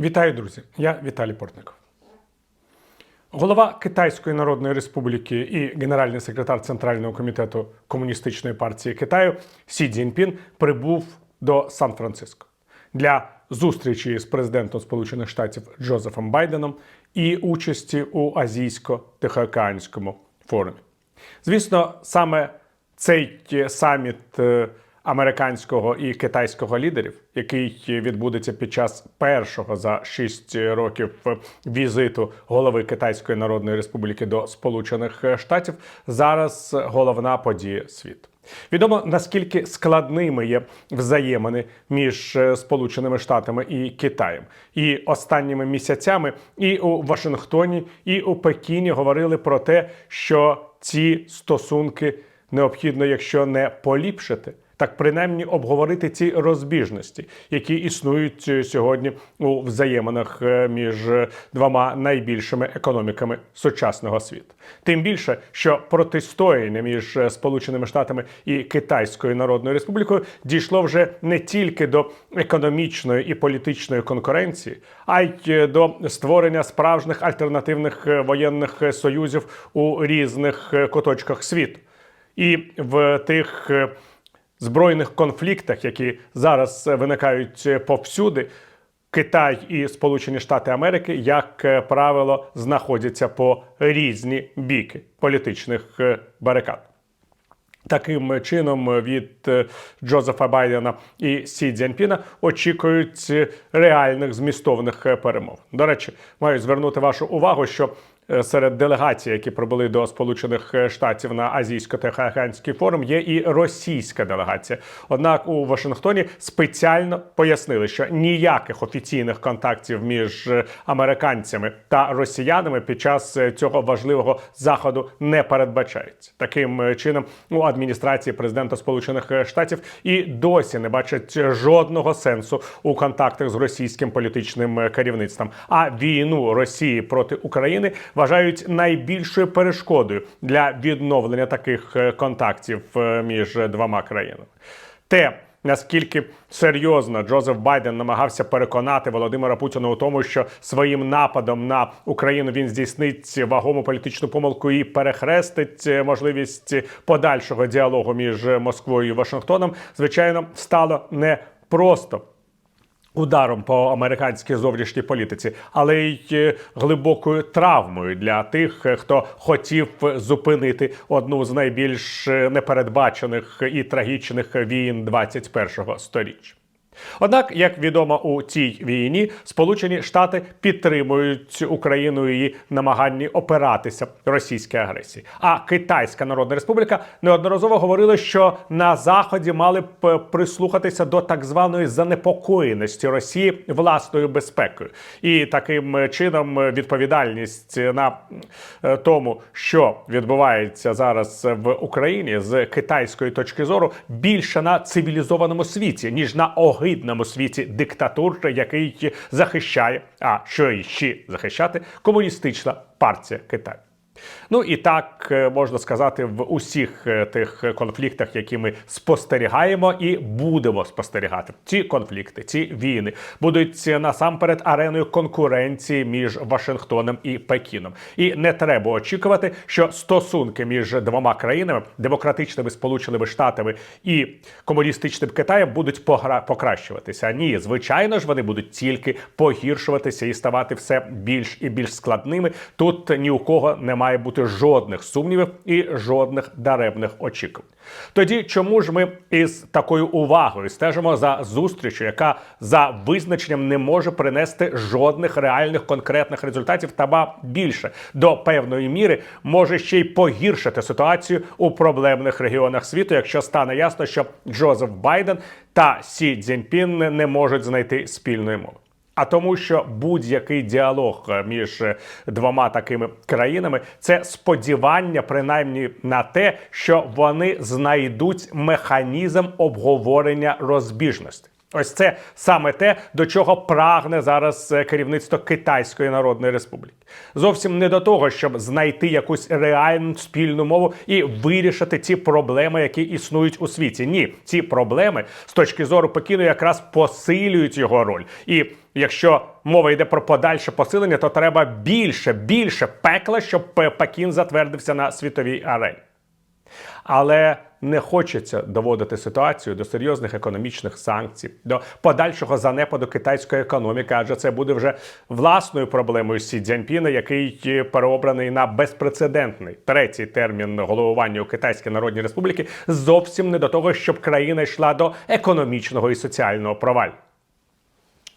Вітаю, друзі! Я Віталій Портников. Голова Китайської Народної Республіки і генеральний секретар Центрального комітету Комуністичної партії Китаю Сі Цзіньпін прибув до Сан-Франциско для зустрічі з президентом Сполучених Штатів Джозефом Байденом і участі у азійсько-тихоокеанському форумі. Звісно, саме цей саміт е, американського і китайського лідерів, який відбудеться під час першого за шість років візиту голови Китайської Народної Республіки до Сполучених Штатів, зараз головна подія світу. Відомо наскільки складними є взаємини між Сполученими Штатами і Китаєм. І останніми місяцями і у Вашингтоні, і у Пекіні говорили про те, що ці стосунки необхідно, якщо не поліпшити, так принаймні обговорити ці розбіжності, які існують е, сьогодні у взаєминах е, між двома найбільшими економіками сучасного світу. Тим більше, що протистояння між е, Сполученими Штатами і Китайською Народною Республікою дійшло вже не тільки до економічної і політичної конкуренції, а й до створення справжніх альтернативних е, воєнних е, союзів у різних е, куточках світу. І в тих е, збройних конфліктах, які зараз е, виникають е, повсюди, Китай і Сполучені Штати Америки, як е, правило, знаходяться по різні біки політичних барикад. Таким чином від Джозефа Байдена і Сі Цзяньпіна очікують реальних змістовних перемов. До речі, маю звернути вашу увагу, що серед делегацій, які прибули до Сполучених Штатів на азійсько-тихоокеанський форум, є і російська делегація. Однак у Вашингтоні спеціально пояснили, що ніяких офіційних контактів між е, американцями та росіянами під час е, цього важливого заходу не передбачається. Таким е, чином у адміністрації президента Сполучених Штатів і досі не бачать жодного сенсу у контактах з російським політичним керівництвом. А війну Росії проти України вважають найбільшою перешкодою для відновлення таких е, контактів е, між двома країнами. Те, наскільки серйозно Джозеф Байден намагався переконати Володимира Путіна у тому, що своїм нападом на Україну він здійснить вагому політичну помилку і перехрестить е, можливість подальшого діалогу між Москвою і Вашингтоном, звичайно, стало не просто. Ударом по американській зовнішній політиці, але й е, глибокою травмою для тих, е, хто хотів зупинити одну з найбільш е, непередбачених і трагічних війн 21-го сторіччя. Однак, як відомо у цій війні, Сполучені Штати підтримують Україну її намаганні опиратися російській агресії. А Китайська Народна Республіка неодноразово говорила, що на заході мали б прислухатися до так званої занепокоєності Росії власною безпекою, і таким чином відповідальність на е, тому, що відбувається зараз в Україні з китайської точки зору, більше на цивілізованому світі ніж на огидному світі диктатур, який захищає, а що іще захищати, комуністична партія Китаю. Ну і так е, можна сказати в усіх е, тих конфліктах, які ми спостерігаємо і будемо спостерігати. Ці конфлікти, ці війни будуть насамперед ареною конкуренції між Вашингтоном і Пекіном. І не треба очікувати, що стосунки між двома країнами демократичними сполученими штатами і комуністичним Китаєм будуть погра- покращуватися. Ні, звичайно ж, вони будуть тільки погіршуватися і ставати все більш і більш складними. Тут ні у кого не має бути жодних сумнівів і жодних даремних очікувань. Тоді чому ж ми із такою увагою стежимо за зустрічю, яка за визначенням не може принести жодних реальних конкретних результатів, та ба більше до певної міри може ще й погіршити ситуацію у проблемних регіонах світу, якщо стане ясно, що Джозеф Байден та Сі Цзіньпін не можуть знайти спільної мови. А тому, що будь-який діалог е, між е, двома такими країнами це сподівання, принаймні на те, що вони знайдуть механізм обговорення розбіжностей. Ось це саме те, до чого прагне зараз е, керівництво Китайської Народної Республіки. Зовсім не до того, щоб знайти якусь реальну спільну мову і вирішити ці проблеми, які існують у світі. Ні, ці проблеми з точки зору Пекіну якраз посилюють його роль. І якщо мова йде про подальше посилення, то треба більше, більше пекла, щоб Пе- Пекін затвердився на світовій арені. Але не хочеться доводити ситуацію до серйозних економічних санкцій, до подальшого занепаду китайської економіки, адже це буде вже власною проблемою Сі Цзяньпіна, який е, переобраний на безпрецедентний третій термін головування у Китайській Народній Республіки, зовсім не до того, щоб країна йшла до економічного і соціального провалу.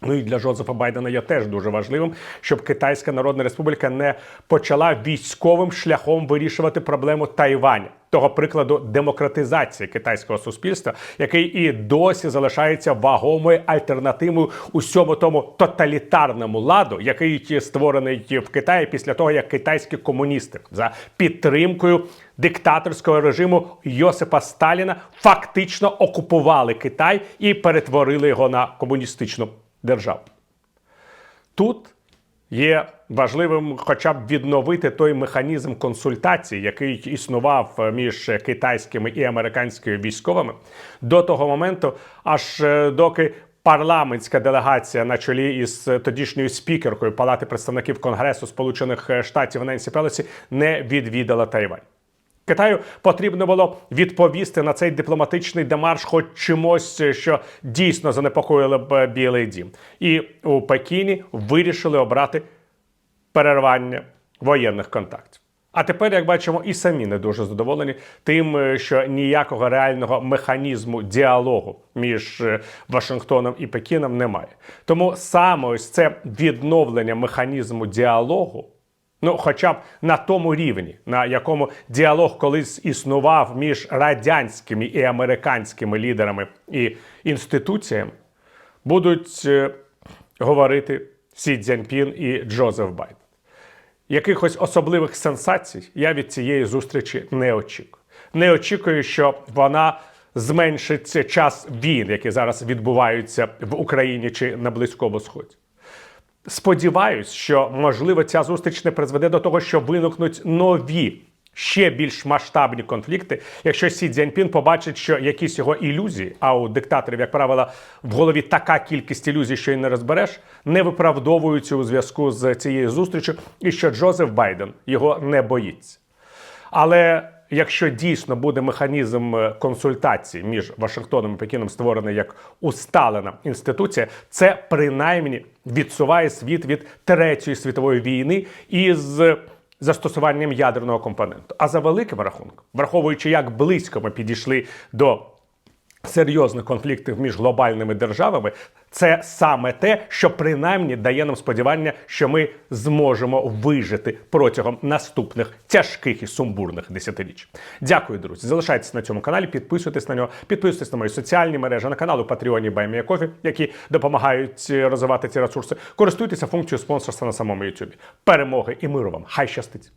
Ну і для Жозефа Байдена є теж дуже важливим, щоб Китайська Народна Республіка не почала військовим шляхом вирішувати проблему Тайваня. Того прикладу демократизації китайського суспільства, який і досі залишається вагомою альтернативою усьому тому тоталітарному ладу, який створений в Китаї після того, як китайські комуністи за підтримкою диктаторського режиму Йосипа Сталіна фактично окупували Китай і перетворили його на комуністичну державу. Тут є важливим хоча б відновити той механізм консультацій, який існував між китайськими і американськими військовими до того моменту, аж е, доки. Парламентська делегація на чолі із тодішньою спікеркою Палати представників Конгресу Сполучених Штатів Ненсі Пелосі не відвідала Тайвань. Китаю потрібно було відповісти на цей дипломатичний демарш, хоч чимось, що дійсно занепокоїло б Білий Дім. І у Пекіні вирішили обрати перервання воєнних контактів. А тепер, як бачимо, і самі не дуже задоволені тим, е, що ніякого реального механізму діалогу між е, Вашингтоном і Пекіном немає. Тому саме ось це відновлення механізму діалогу. Ну, хоча б на тому рівні, на якому діалог колись існував між радянськими і американськими лідерами і інституціями, будуть е, говорити Сі Цзяньпін і Джозеф Байден. Якихось особливих сенсацій я від цієї зустрічі не очікую. Не очікую, що вона зменшить час війн, які зараз відбуваються в Україні чи на Близькому Сході. Сподіваюсь, що можливо ця зустріч не призведе до того, що виникнуть нові. Ще більш масштабні конфлікти, якщо Сі Цзяньпін побачить, що якісь його ілюзії, а у диктаторів, як правило, в голові така кількість ілюзій, що й не розбереш, не виправдовуються у зв'язку з цією зустрічю, і що Джозеф Байден його не боїться. Але якщо дійсно буде механізм консультації консультацій між Вашингтоном і Пекіном створений як усталена інституція, це принаймні відсуває світ від третьої світової війни із застосуванням ядерного компоненту. А за великим рахунком, враховуючи, як близько ми підійшли до серйозних конфліктів між глобальними державами, це саме те, що принаймні дає нам сподівання, що ми зможемо вижити протягом наступних тяжких і сумбурних десятиріч. Дякую, друзі. Залишайтесь на цьому каналі, підписуйтесь на нього, підписуйтесь на мої соціальні мережі, на канал у Патреоні Байміякофі, які допомагають е, розвивати ці ресурси. Користуйтеся функцією спонсорства на самому YouTube. Перемоги і миру вам! Хай щастить!